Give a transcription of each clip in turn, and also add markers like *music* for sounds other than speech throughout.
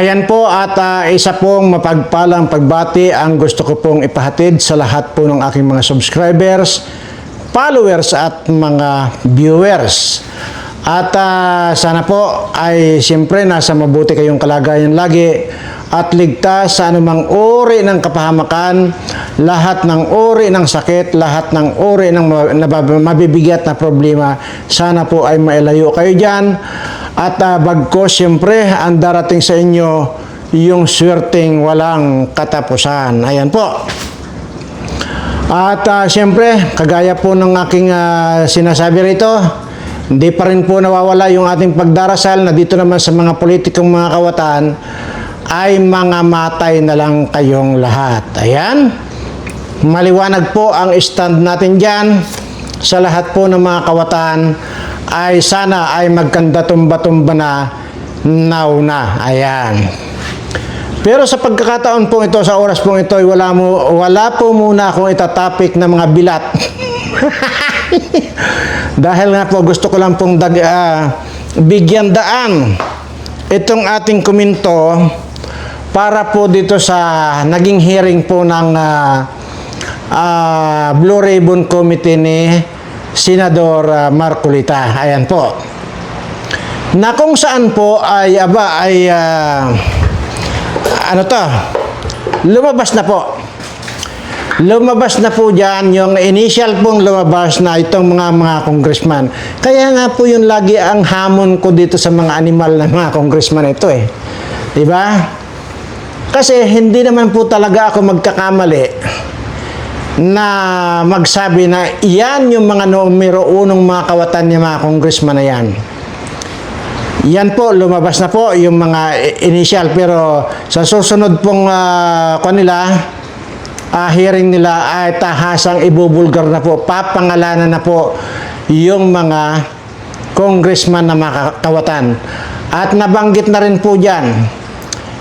Ayan po at ah, isa pong mapagpalang pagbati ang gusto ko pong ipahatid sa lahat po ng aking mga subscribers, followers at mga viewers. At ah, sana po ay siyempre nasa mabuti kayong kalagayan lagi at ligtas sa anumang uri ng kapahamakan, lahat ng uri ng sakit, lahat ng uri ng mabibigat na problema. Sana po ay mailayo kayo dyan. At uh, bagkos, siyempre, ang darating sa inyo yung swerteng walang katapusan. Ayan po. At uh, siyempre, kagaya po ng aking ah, sinasabi rito, hindi pa rin po nawawala yung ating pagdarasal na dito naman sa mga politikong mga kawatan ay mga matay na lang kayong lahat. Ayan. Maliwanag po ang stand natin dyan sa lahat po ng mga kawatan ay sana ay magkanda tumba-tumba na now na. Ayan. Pero sa pagkakataon po ito, sa oras po ito, wala, mo, wala po muna akong itatapik na mga bilat. *laughs* Dahil nga po gusto ko lang pong dag, ah, bigyan daan itong ating kuminto para po dito sa naging hearing po ng ah, ah, Blue Ribbon Committee ni Senador ah, Marcolita. Ayan po. Na kung saan po ay aba ay ah, ano to? Lumabas na po. Lumabas na po dyan yung initial pong lumabas na itong mga mga congressman. Kaya nga po yun lagi ang hamon ko dito sa mga animal na mga congressman ito eh. Di ba? Kasi hindi naman po talaga ako magkakamali na magsabi na iyan yung mga numero unong mga kawatan niya mga congressman na yan. Yan po, lumabas na po yung mga initial pero sa susunod pong uh, kanila, ah, hearing nila ay tahasang ibubulgar na po, papangalanan na po yung mga congressman na mga kawatan. At nabanggit na rin po dyan,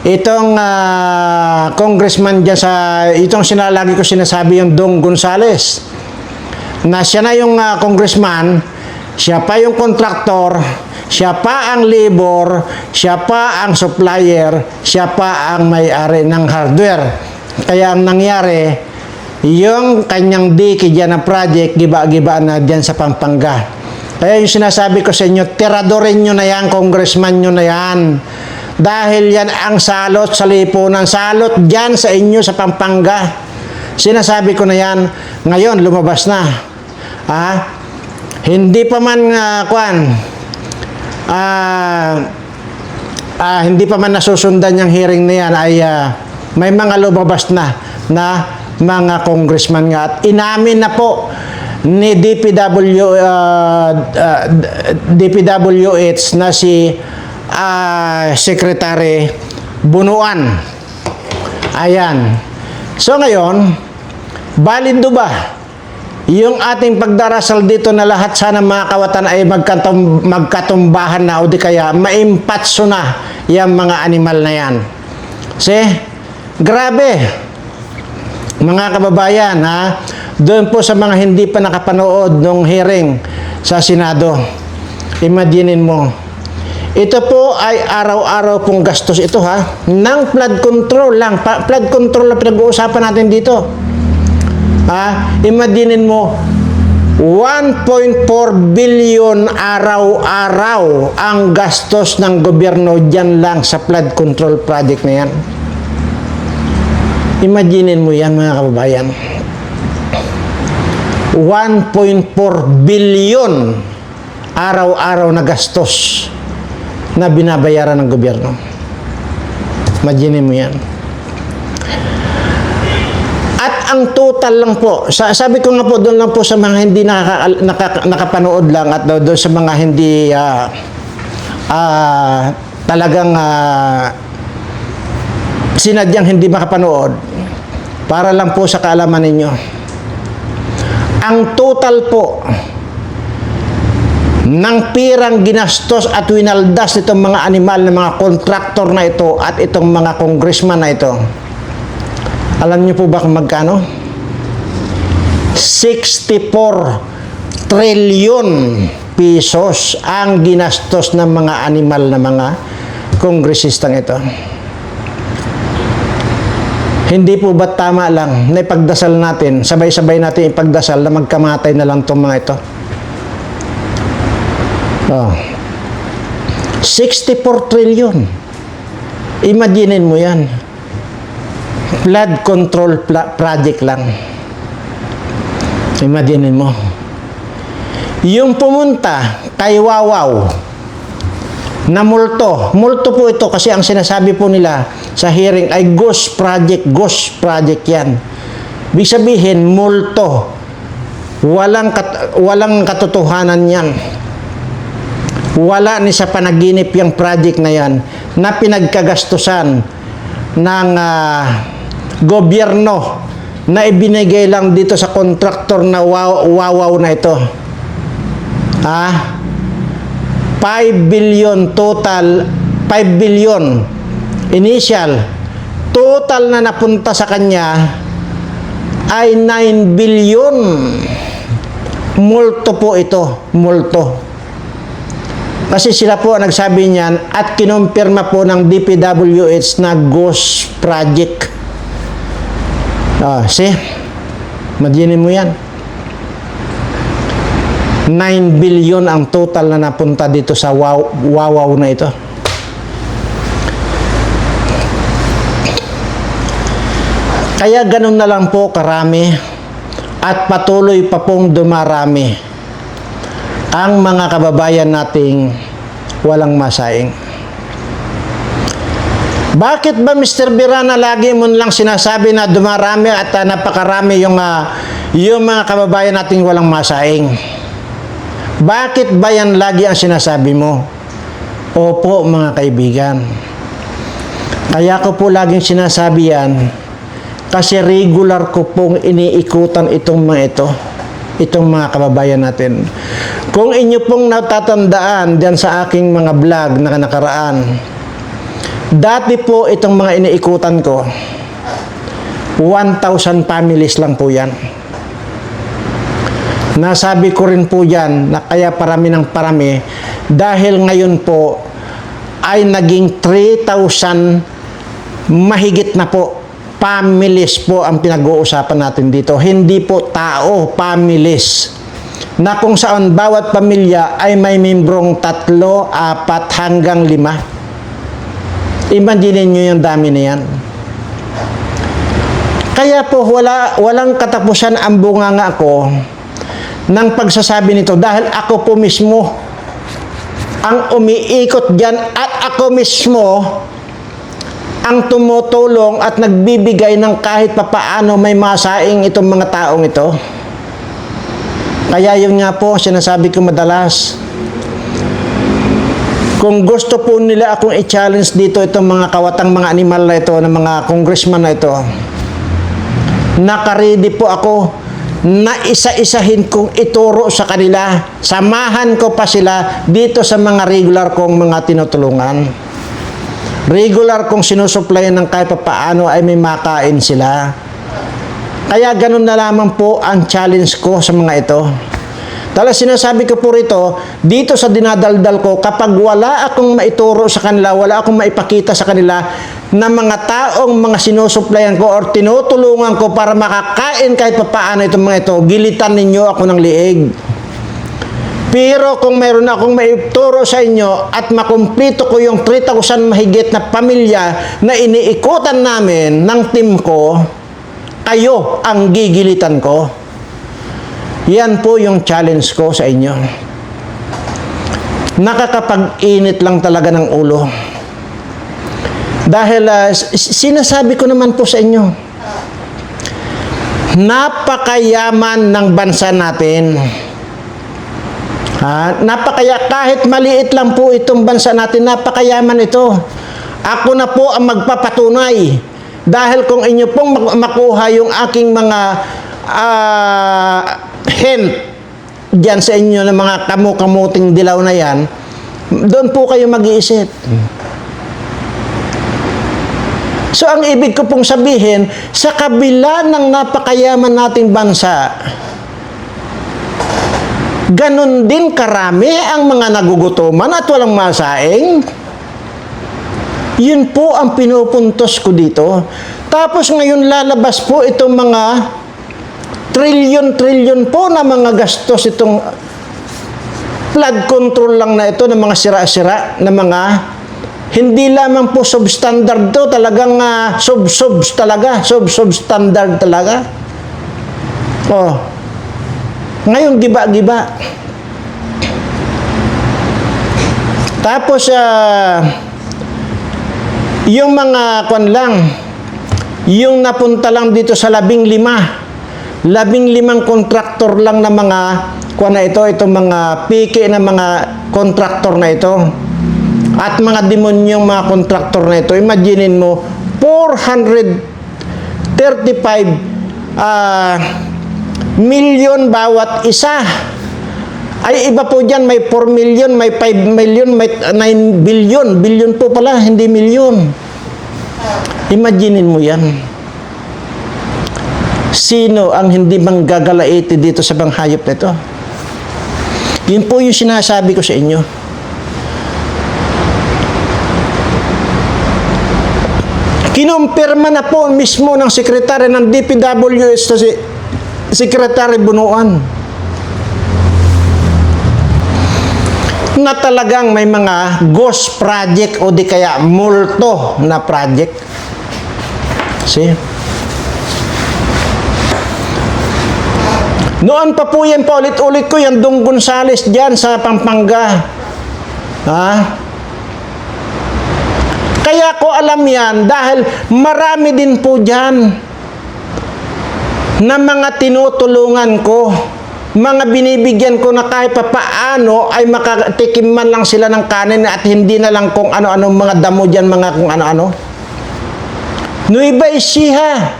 itong ah, congressman dyan sa, itong sinalagi ko sinasabi yung Dong Gonzales, na siya na yung ah, congressman, siya pa yung contractor, siya pa ang labor, siya pa ang supplier, siya pa ang may-ari ng hardware. Kaya ang nangyari, yung kanyang diki dyan na project, giba-giba na dyan sa Pampanga. Kaya yung sinasabi ko sa inyo, tiradorin nyo na yan, congressman nyo na yan. Dahil yan ang salot sa lipunan, salot dyan sa inyo sa Pampanga. Sinasabi ko na yan, ngayon lumabas na. Ha? Hindi pa man, uh, kwan, ah, ah, hindi pa man nasusundan yung hearing na yan ay ah, may mga lumabas na na mga congressman nga at inamin na po ni DPW ah, ah, DPWH na si ah, Secretary Bunuan. Ayan. So ngayon, balido ba yung ating pagdarasal dito na lahat sana mga kawatan ay magkatum, magkatumbahan na o di kaya maimpatso na yung mga animal na yan. See? Grabe. Mga kababayan, ha? Doon po sa mga hindi pa nakapanood ng hearing sa Senado. Imaginin mo. Ito po ay araw-araw pong gastos ito ha. Ng flood control lang. Pa- flood control na pinag-uusapan natin dito. Ha? Imaginin mo, 1.4 billion araw-araw ang gastos ng gobyerno dyan lang sa flood control project na yan. Imaginin mo yan mga kababayan. 1.4 billion araw-araw na gastos na binabayaran ng gobyerno. Imaginin mo yan. At ang total lang po, sa, sabi ko nga po doon lang po sa mga hindi nakaka, nakaka- nakapanood lang at do- doon sa mga hindi ah, ah, talagang ah, sinadyang hindi makapanood para lang po sa kaalaman ninyo. Ang total po ng pirang ginastos at winaldas nitong mga animal ng mga kontraktor na ito at itong mga congressman na ito. Alam niyo po ba kung magkano? 64 trillion pesos ang ginastos ng mga animal na mga kongresistang ito. Hindi po ba tama lang na ipagdasal natin, sabay-sabay natin ipagdasal na magkamatay na lang itong mga ito? Oh. 64 trillion. Imaginin mo yan. Flood control project lang. Imaginin mo. Yung pumunta kay Wawaw na multo. Multo po ito kasi ang sinasabi po nila sa hearing ay ghost project, ghost project yan. Ibig sabihin, multo. Walang, kat- walang katotohanan yan. Wala ni sa panaginip yung project na yan na pinagkagastusan ng ah, gobyerno na ibinigay lang dito sa kontraktor na waw- wawaw na ito. Ha? 5 billion total, 5 billion initial. Total na napunta sa kanya ay 9 billion. Multo po ito, multo. Kasi sila po ang nagsabi niyan at kinumpirma po ng DPWH na ghost project. Ah, see? Madinin mo yan. 9 billion ang total na napunta dito sa wow, wawaw na ito. Kaya ganun na lang po karami at patuloy pa pong dumarami ang mga kababayan nating walang masaing. Bakit ba Mr. Birana lagi mo lang sinasabi na dumarami at uh, napakarami yung, ah, yung mga kababayan nating walang masaing? Bakit ba yan lagi ang sinasabi mo? Opo mga kaibigan. Kaya ko po laging sinasabi yan kasi regular ko pong iniikutan itong mga ito itong mga kababayan natin. Kung inyo pong natatandaan diyan sa aking mga vlog na nakaraan, dati po itong mga iniikutan ko, 1,000 families lang po yan. Nasabi ko rin po yan na kaya parami ng parami dahil ngayon po ay naging 3,000 mahigit na po families po ang pinag-uusapan natin dito. Hindi po tao, families. Na kung saan bawat pamilya ay may membrong tatlo, apat hanggang lima. Imagine nyo yung dami na yan. Kaya po wala, walang katapusan ang bunganga ko ng pagsasabi nito dahil ako po mismo ang umiikot dyan at ako mismo ang tumutulong at nagbibigay ng kahit papaano may masaing itong mga taong ito. Kaya yun nga po, sinasabi ko madalas, kung gusto po nila akong i-challenge dito itong mga kawatang mga animal na ito, ng mga congressman na ito, nakaredy po ako na isa-isahin kong ituro sa kanila. Samahan ko pa sila dito sa mga regular kong mga tinutulungan regular kong sinusuplayan ng kahit paano ay may makain sila. Kaya ganun na lamang po ang challenge ko sa mga ito. Tala sinasabi ko po rito, dito sa dinadaldal ko, kapag wala akong maituro sa kanila, wala akong maipakita sa kanila na mga taong mga sinusuplayan ko or tinutulungan ko para makakain kahit paano itong mga ito, gilitan ninyo ako ng liig. Pero kung mayroon akong maituro sa inyo at makumplito ko yung 3,000 mahigit na pamilya na iniikutan namin ng team ko, kayo ang gigilitan ko. Yan po yung challenge ko sa inyo. Nakakapag-init lang talaga ng ulo. Dahil ah, s- sinasabi ko naman po sa inyo, napakayaman ng bansa natin. Ha? Napakaya, kahit maliit lang po itong bansa natin, napakayaman ito. Ako na po ang magpapatunay. Dahil kung inyo pong mak- makuha yung aking mga ah, hint dyan sa inyo ng mga kamu-kamuting dilaw na yan, doon po kayo mag-iisip. So ang ibig ko pong sabihin, sa kabila ng napakayaman nating bansa, Ganon din karami ang mga nagugutuman at walang masaing. Yun po ang pinupuntos ko dito. Tapos ngayon lalabas po itong mga trilyon-trilyon po na mga gastos itong flood control lang na ito ng mga sira-sira na mga hindi lamang po substandard to talagang uh, sub-sub talaga sub-substandard talaga oh ngayon giba-giba tapos ah yung mga kwan lang yung napunta lang dito sa labing lima labing limang kontraktor lang na mga kuha na ito, itong mga piki na mga kontraktor na ito. At mga demonyong mga kontraktor na ito. Imaginin mo, 435 ah, million bawat isa. Ay iba po dyan, may 4 million, may 5 million, may 9 billion. Billion po pala, hindi million. Imaginin mo yan. Sino ang hindi manggagalaiti dito sa bang hayop na ito? Yun po yung sinasabi ko sa inyo. Kinumpirma na po mismo ng sekretary ng DPWS Sekretary Bunuan na talagang may mga ghost project o di kaya multo na project. See? Noon pa po yan, paulit-ulit ko, yan Dong Gonzales dyan sa Pampanga. Ha? Kaya ko alam yan dahil marami din po dyan na mga tinutulungan ko, mga binibigyan ko na kahit pa paano ay makatikim man lang sila ng kanin at hindi na lang kung ano-ano mga damo dyan, mga kung ano-ano. Nueva Ecija,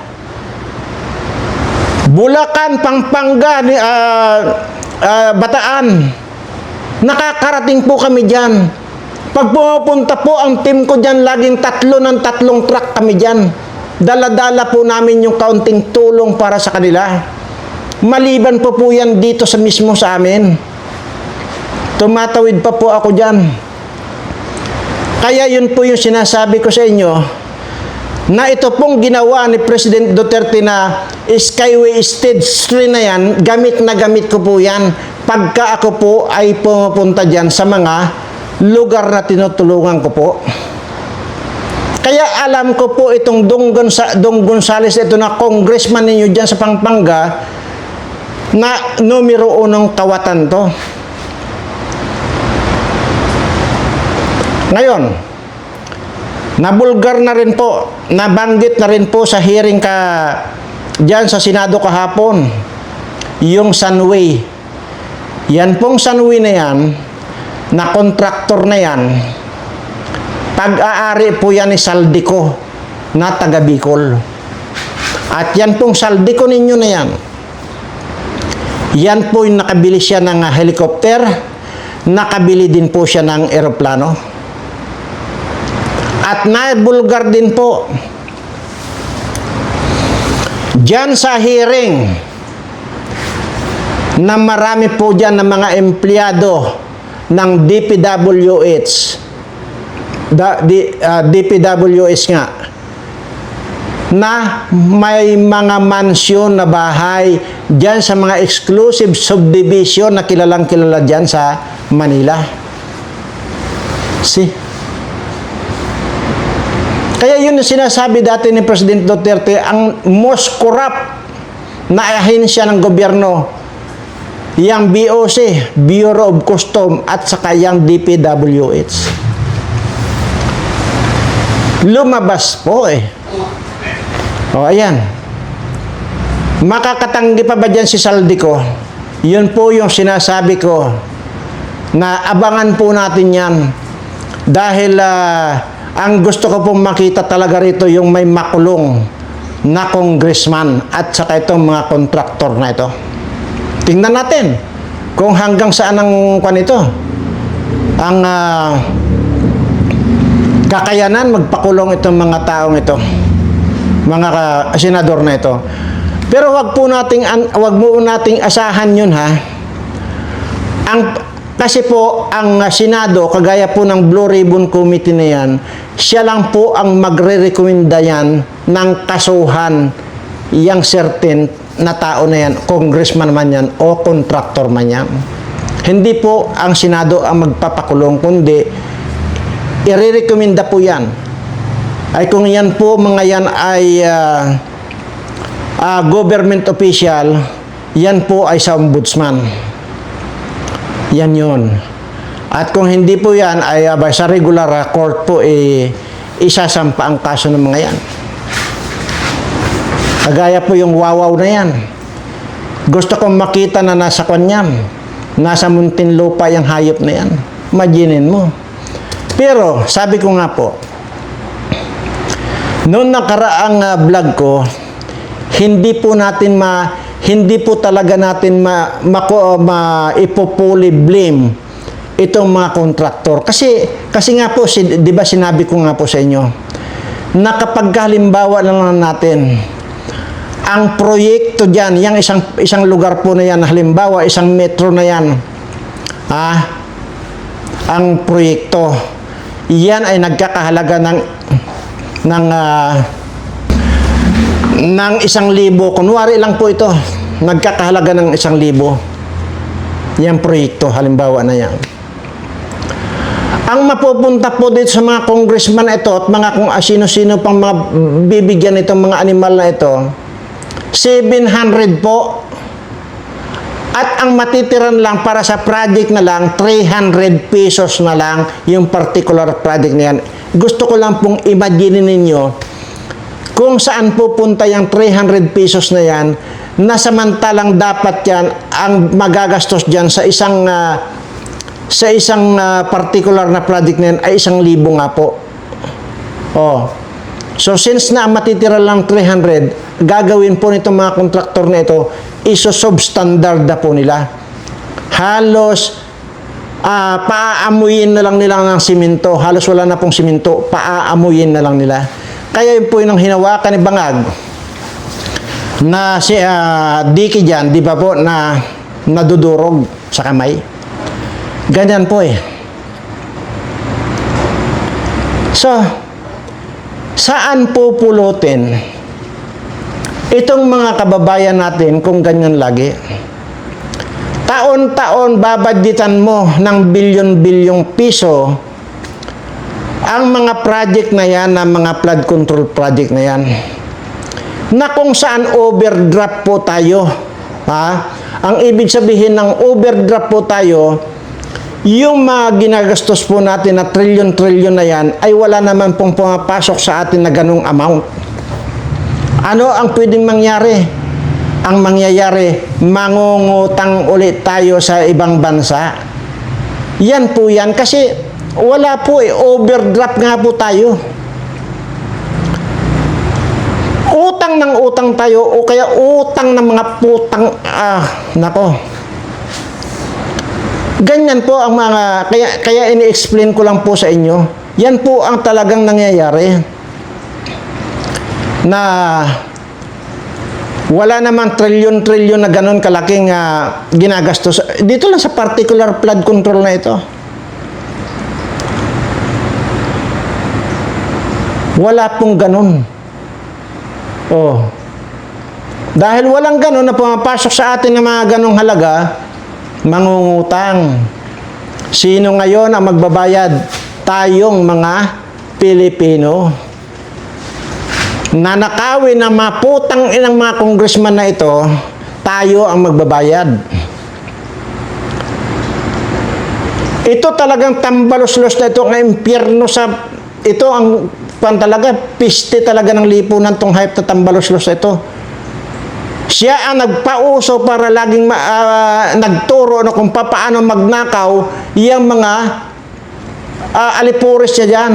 Bulacan, Pampanga, ah, ah, Bataan. Nakakarating po kami dyan. Pag pumupunta po ang team ko dyan, laging tatlo ng tatlong truck kami dyan. Dala-dala po namin yung kaunting tulong para sa kanila. Maliban po po yan dito sa mismo sa amin. Tumatawid pa po ako dyan. Kaya yun po yung sinasabi ko sa inyo, na ito pong ginawa ni President Duterte na Skyway Stage 3 na yan, gamit na gamit ko po yan pagka ako po ay pumupunta dyan sa mga lugar na tinutulungan ko po. Kaya alam ko po itong Dong, Gonza- Dong Gonzales, ito na congressman ninyo dyan sa Pampanga, na numero unong kawatan to. Ngayon, Nabulgar na rin po, nabanggit na rin po sa hearing ka diyan sa Senado kahapon, yung Sunway. Yan pong Sunway na yan, na kontraktor na yan, pag-aari po yan ni Saldico na taga Bicol. At yan pong Saldico ninyo na yan, yan po yung nakabili siya ng helicopter, nakabili din po siya ng eroplano. At nabulgar din po. Diyan sa hearing na marami po dyan ng mga empleyado ng DPWH da, ah, DPWH nga na may mga mansyon na bahay dyan sa mga exclusive subdivision na kilalang kilala dyan sa Manila. See? Kaya yun yung sinasabi dati ni President Duterte, ang most corrupt na ahensya ng gobyerno, yung BOC, Bureau of Custom, at saka yung DPWH. Lumabas po eh. O, ayan. Makakatanggi pa ba dyan si Saldico? Yun po yung sinasabi ko na abangan po natin yan dahil ah, ang gusto ko pong makita talaga rito yung may makulong na congressman at saka itong mga kontraktor na ito. Tingnan natin kung hanggang saan ang kwan ito. Ang ah, kakayanan magpakulong itong mga taong ito. Mga senador na ito. Pero wag po nating wag mo nating asahan 'yun ha. Ang kasi po ang Senado kagaya po ng Blue Ribbon Committee na 'yan, siya lang po ang magre-recommenda yan ng kasuhan yang certain na tao na yan, congressman man yan o contractor man yan. Hindi po ang Senado ang magpapakulong, kundi irerekomenda po yan. Ay kung yan po mga yan ay ah, ah, government official, yan po ay sa ombudsman. Yan yun. At kung hindi po yan, ay ah, sa regular ah, court po, eh, isasampa ang kaso ng mga yan. Kagaya po yung wawaw na yan. Gusto kong makita na nasa kanyan. Nasa Muntinlupa yung hayop na yan. Imaginin mo. Pero, sabi ko nga po, noong nakaraang ah, vlog ko, hindi po natin ma hindi po talaga natin ma, mako, ma ipopuli blame itong mga kontraktor. Kasi kasi nga po si, 'di ba sinabi ko nga po sa inyo na kapag halimbawa lang natin ang proyekto diyan, yung isang isang lugar po na yan, halimbawa isang metro na yan. Ah, ang proyekto. Yan ay nagkakahalaga ng ng ah, ng isang libo. Kunwari lang po ito, nagkakahalaga ng isang libo. Yan proyekto, halimbawa na yan. Ang mapupunta po dito sa mga congressman ito at mga kung ah, sino-sino pang mga bibigyan itong mga animal na ito, 700 po. At ang matitiran lang para sa project na lang, 300 pesos na lang yung particular project na yan. Gusto ko lang pong imagine ninyo kung saan pupunta yung 300 pesos na yan na samantalang dapat yan ang magagastos dyan sa isang ah, sa isang ah, particular na project na yan ay isang libo nga po. Oh. So since na matitira lang 300, gagawin po nitong mga kontraktor na ito, iso-substandard na po nila. Halos ah paaamuyin na lang nila ng simento. Halos wala na pong simento, paaamuyin na lang nila. Kaya yun po yung hinawakan ni Bangag na si ah, Dicky dyan, di ba po, na nadudurog sa kamay. Ganyan po eh. So, saan po pulutin itong mga kababayan natin kung ganyan lagi? Taon-taon babadgetan mo ng bilyon-bilyong piso ang mga project na yan, ang mga flood control project na yan, na kung saan overdraft po tayo. Ha? Ang ibig sabihin ng overdraft po tayo, yung mga ginagastos po natin na trilyon-trilyon na yan, ay wala naman pong pumapasok sa atin na ganong amount. Ano ang pwedeng mangyari? Ang mangyayari, mangungutang ulit tayo sa ibang bansa. Yan po yan kasi wala po eh, overdraft nga po tayo. Utang ng utang tayo o kaya utang ng mga putang, ah, nako. Ganyan po ang mga, kaya, kaya ini-explain ko lang po sa inyo. Yan po ang talagang nangyayari. Na wala namang trilyon-trilyon na ganun kalaking ah, ginagastos. Dito lang sa particular flood control na ito. Wala pong ganun. Oh. Dahil walang ganun na pumapasok sa atin ng mga ganong halaga, mangungutang. Sino ngayon ang magbabayad? Tayong mga Pilipino. Nanakawin ng mga putang inang mga congressman na ito, tayo ang magbabayad. Ito talagang tambalos-los na ito ang impyerno sa ito ang pan talaga piste talaga ng lipunan tong hype na tambalos-los na ito. Siya ang nagpauso para laging ma, ah, nagturo na kung paano magnakaw yung mga uh, alipuris niya dyan.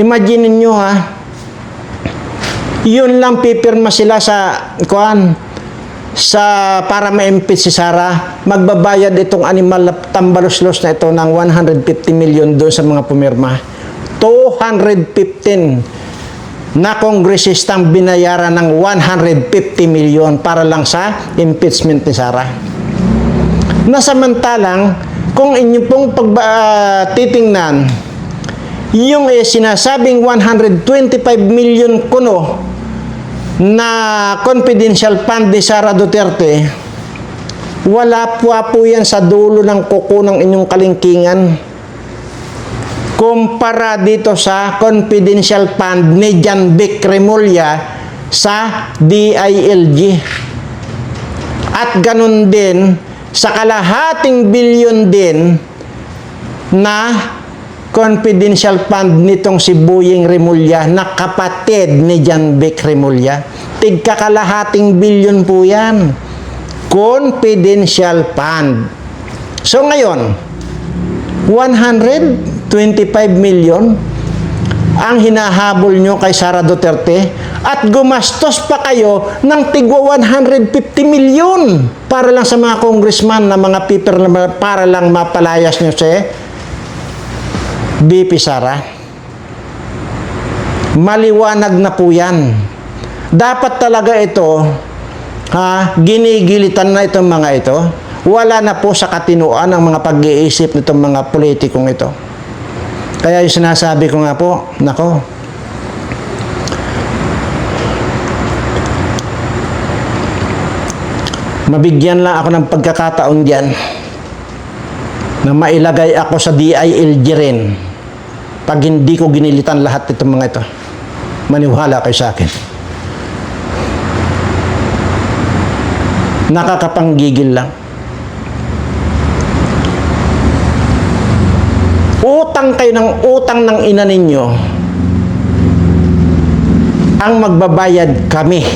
Imagine niyo ha, yun lang pipirma sila sa kuan sa para ma-impeach si Sara, magbabayad itong animal tambalos-los na ito ng 150 million doon sa mga pumirma. 215 na kongresistang binayaran ng 150 million para lang sa impeachment ni Sara. Nasamantalang, kung inyo pong pag, ah, titingnan, yung eh, sinasabing 125 million kuno na confidential fund ni Sara Duterte, wala po po yan sa dulo ng kuko ng inyong kalingkingan. Kumpara dito sa confidential fund ni Jan Vic Remulla sa DILG. At ganun din sa kalahating bilyon din na confidential fund nitong si Buying Remulla na kapatid ni Jan Vic Remulla. Tigka kalahating bilyon po yan. Confidential fund. So ngayon, 125 million ang hinahabol nyo kay Sara Duterte at gumastos pa kayo ng tigwa 150 milyon para lang sa mga congressman na mga paper para lang mapalayas nyo si BP Sara. Maliwanag na po yan. Dapat talaga ito, ha, ginigilitan na itong mga ito. Wala na po sa katinuan ang mga pag-iisip nitong mga politikong ito. Kaya yung sinasabi ko nga po, nako, mabigyan lang ako ng pagkakataon diyan na mailagay ako sa DILG rin pag hindi ko ginilitan lahat itong mga ito. Maniwala kayo sa akin. Nakakapanggigil lang. Utang kayo ng utang ng ina ninyo ang magbabayad kami.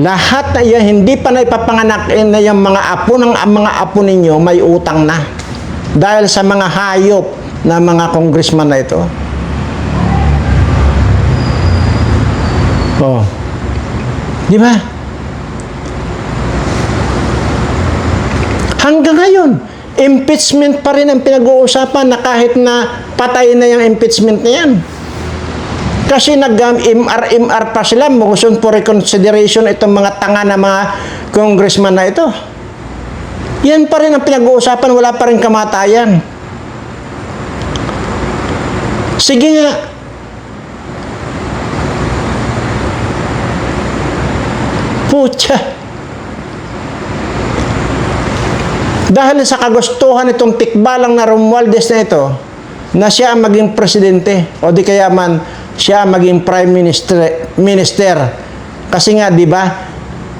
Lahat na yan, hindi pa na ipapanganak eh, na yung mga apo ng mga apo ninyo may utang na. Dahil sa mga hayop na mga congressman na ito. Oh. Di ba? Hanggang ngayon, impeachment pa rin ang pinag-uusapan na kahit na patay na yung impeachment na yan. Kasi nag-MR-MR pa sila, motion for reconsideration itong mga tanga na mga congressman na ito. Yan pa rin ang pinag-uusapan, wala pa rin kamatayan. Sige nga. Pucha. Dahil sa kagustuhan itong tikbalang na Romualdez na ito, na siya ang maging presidente o di kaya man siya maging prime minister minister kasi nga di ba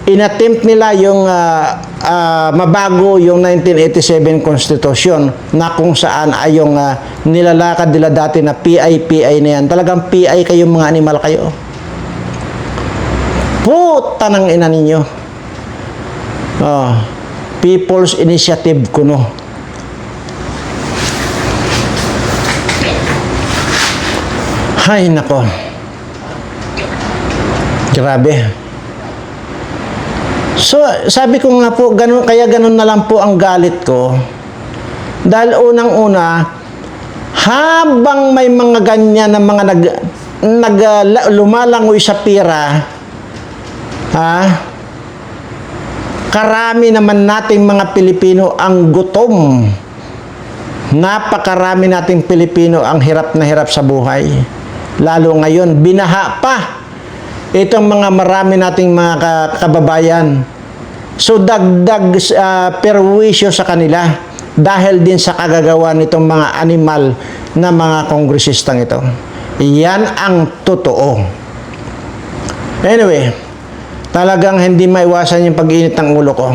inattempt nila yung ah, ah, mabago yung 1987 constitution na kung saan ay yung ah, nilalakad nila dati na PI PI na yan talagang PI kayo mga animal kayo puta ng ina ninyo oh, People's Initiative kuno Hay nako. Grabe. So, sabi ko nga po, ganun, kaya ganun na lang po ang galit ko. Dahil unang-una, habang may mga ganyan na mga nag, nag la- lumalangoy sa pira, ha, karami naman nating mga Pilipino ang gutom. Napakarami nating Pilipino ang hirap na hirap sa buhay. Lalo ngayon, binaha pa itong mga marami nating mga ka- kababayan. So dagdag uh, perwisyo sa kanila dahil din sa kagagawa nitong mga animal na mga kongresistang ito. Yan ang totoo. Anyway, talagang hindi maiwasan yung pag-init ng ulo ko.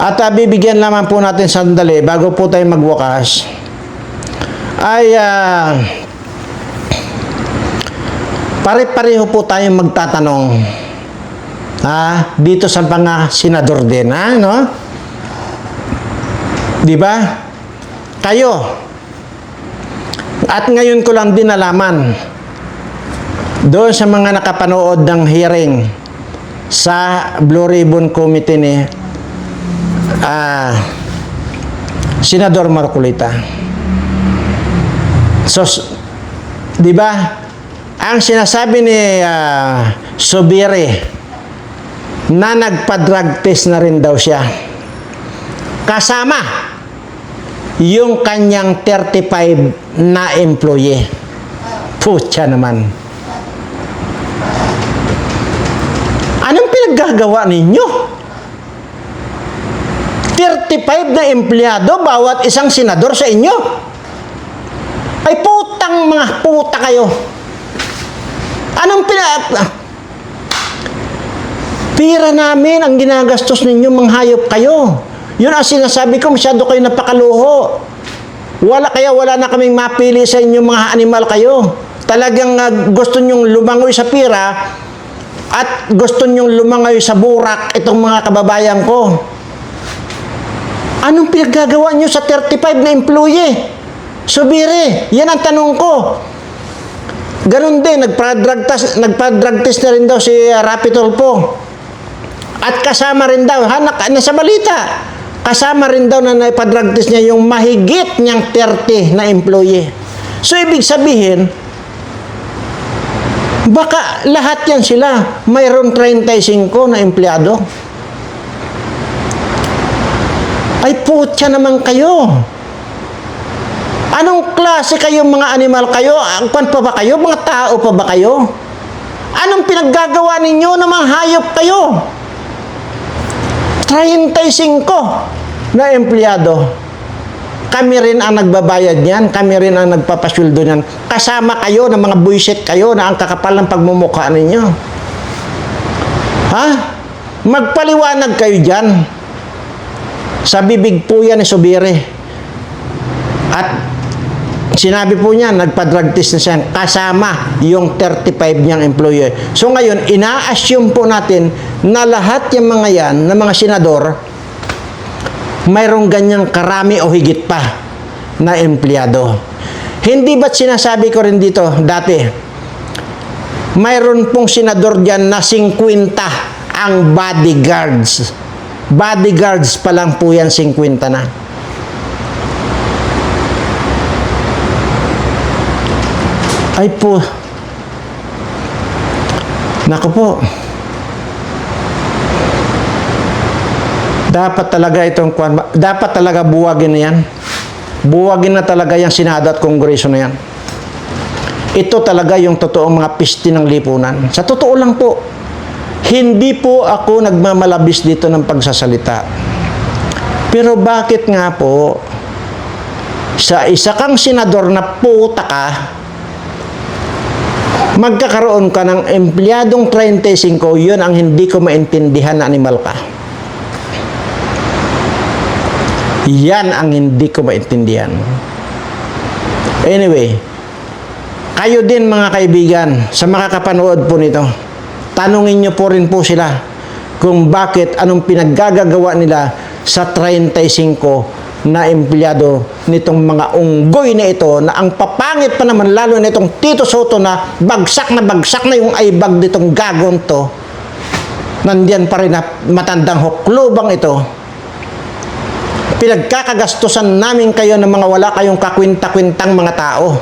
At uh, bibigyan naman po natin sandali bago po tayo magwakas ay ah, pare-pareho po tayong magtatanong ha, dito sa mga senador din, ha, no? Di ba? Kayo. At ngayon ko lang din nalaman doon sa mga nakapanood ng hearing sa Blue Ribbon Committee ni ah, Senador Marcolita. So, di ba? Ang sinasabi ni ah, Sobire na nagpa-drug test na rin daw siya. Kasama yung kanyang 35 na employee. Putya naman. Anong pinaggagawa ninyo? 35 na empleyado bawat isang senador sa inyo. Ay putang mga puta kayo. Anong pina... Pira namin ang ginagastos ninyo, manghayop kayo. Yun ang sinasabi ko, masyado kayo napakaluho. Wala kaya wala na kaming mapili sa inyo mga animal kayo. Talagang ah, gusto nyong lumangoy sa pira at gusto nyong lumangoy sa burak itong mga kababayan ko. Anong pinaggagawa nyo sa 35 na employee? Subire, yan ang tanong ko. Ganon din, nagpa-drug test, nagpa-drug test na rin daw si uh, Rapi Tulfo. At kasama rin daw, ha, na, nasa balita, kasama rin daw na naipa-drug test niya yung mahigit niyang 30 na employee. So, ibig sabihin, baka lahat yan sila, mayroon 35 na empleyado. Ay putya naman kayo. Anong klase kayo mga animal kayo? Angkwan pa ba kayo? Mga tao pa ba kayo? Anong pinaggagawa ninyo na mga hayop kayo? 35 na empleyado. Kami rin ang nagbabayad niyan, kami rin ang nagpapasweldo niyan. Kasama kayo ng mga buisit kayo na ang kakapal ng pagmumukha ninyo. Ha? Magpaliwanag kayo dyan. Sa bibig po yan ni Subire. At sinabi po niya, nagpa-drug test na siya kasama yung 35 niyang employee. So ngayon, ina-assume po natin na lahat yung mga yan, na mga senador, mayroong ganyang karami o higit pa na empleyado. Hindi ba't sinasabi ko rin dito dati, mayroon pong senador dyan na 50 ang bodyguards. Bodyguards pa lang po yan 50 na. Ay po. Naku po. Dapat talaga itong kwan, dapat talaga buwagin na yan. Buwagin na talaga yung Senado at Kongreso na yan. Ito talaga yung totoong mga piste ng lipunan. Sa totoo lang po, hindi po ako nagmamalabis dito ng pagsasalita. Pero bakit nga po, sa isa kang senador na puta ka, magkakaroon ka ng empleyadong 35, yun ang hindi ko maintindihan na animal ka. Yan ang hindi ko maintindihan. Anyway, kayo din mga kaibigan, sa makakapanood po nito, tanungin nyo po rin po sila kung bakit anong pinaggagawa nila sa 35 na empleyado nitong mga unggoy na ito na ang papangit pa naman lalo na itong Tito Soto na bagsak na bagsak na yung aibag nitong gagon to. Nandiyan pa rin na matandang huklubang ito. Pinagkakagastusan namin kayo ng mga wala kayong kakwinta-kwintang mga tao.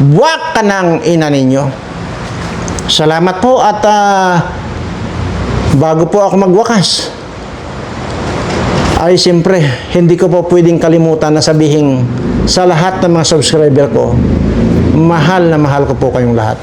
Buwak ka ng ina ninyo. Salamat po at ah, bago po ako magwakas ay siyempre, hindi ko po pwedeng kalimutan na sabihin sa lahat ng mga subscriber ko, mahal na mahal ko po kayong lahat.